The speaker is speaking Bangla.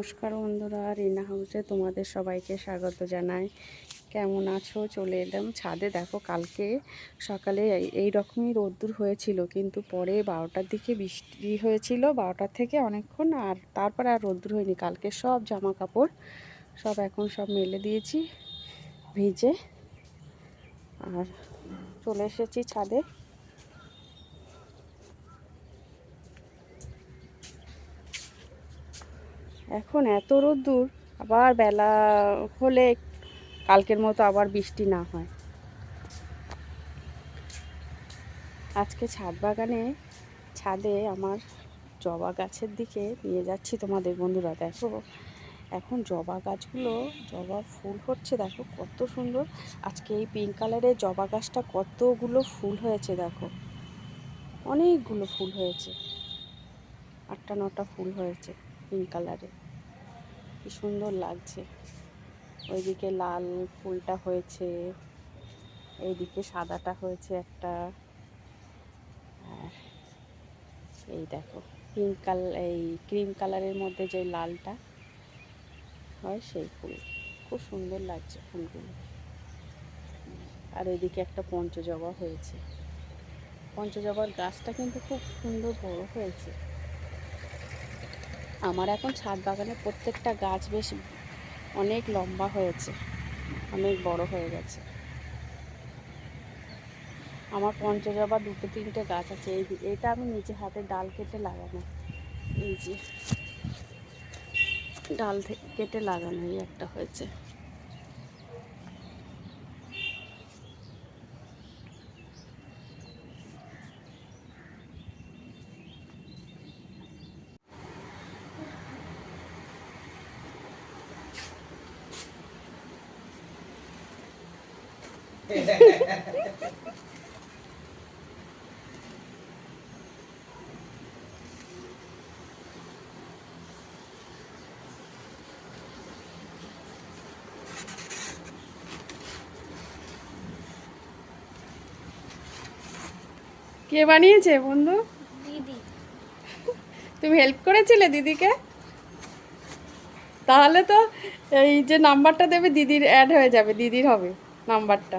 নমস্কার বন্ধুরা, রিনা হাউসে তোমাদের সবাইকে স্বাগত জানাই। কেমন আছো? চলে এলাম ছাদে। দেখো, কালকে সকালে এই- রকমই রোদ্দুর হয়েছিল, কিন্তু পরে বারোটার দিকে বৃষ্টি হয়েছিল বারোটার থেকে অনেকক্ষণ, আর তারপরে আর রোদ্দুর হয়নি। কালকে সব জামা কাপড় সব এখন সব মেলে দিয়েছি, ভিজে। আর চলে এসেছি ছাদে। এখন এত রোদ্দুর আবার বেলা হলে কালকের মতো আবার বৃষ্টি না হয়। আজকে ছাদ বাগানে, ছাদে আমার জবা গাছের দিকে নিয়ে যাচ্ছি তোমাদের বন্ধুরা, দেখো। এখন জবা গাছগুলো, জবা ফুল হচ্ছে, দেখো কত সুন্দর। আজকে এই পিঙ্ক কালারের জবা গাছটা কতগুলো ফুল হয়েছে, দেখো। অনেকগুলো ফুল হয়েছে। আটটা নটা ফুল হয়েছে। পিঙ্ক কালারের কি সুন্দর লাগছে। ওইদিকে লাল ফুলটা হয়েছে, এইদিকে সাদাটা হয়েছে একটা। আর এই দেখো পিঙ্ক কালার এই ক্রিম কালারের মধ্যে যে লালটা হয় সেই ফুল। খুব সুন্দর লাগছে ফুলগুলো। আর ওইদিকে একটা পঞ্চজবা হয়েছে। পঞ্চজবার গাছটা কিন্তু খুব সুন্দর বড় হয়েছে। আমার এখন ছাদ বাগানে প্রত্যেকটা গাছ বেশ অনেক লম্বা হয়েছে, অনেক বড় হয়ে গেছে। আমার পঞ্চজবা দুটো তিনটে গাছ আছে, এই এটা আমি নিজে হাতে ডাল কেটে লাগানো এই যে, ডাল কেটে লাগানো এই একটা হয়েছে। কে বানিয়েছে বন্ধু? দিদি। তুমি হেল্প করেছিলে দিদিকে? তাহলে তো এই যে নাম্বারটা দেবে দিদির অ্যাড হয়ে যাবে দিদির হবে নাম্বারটা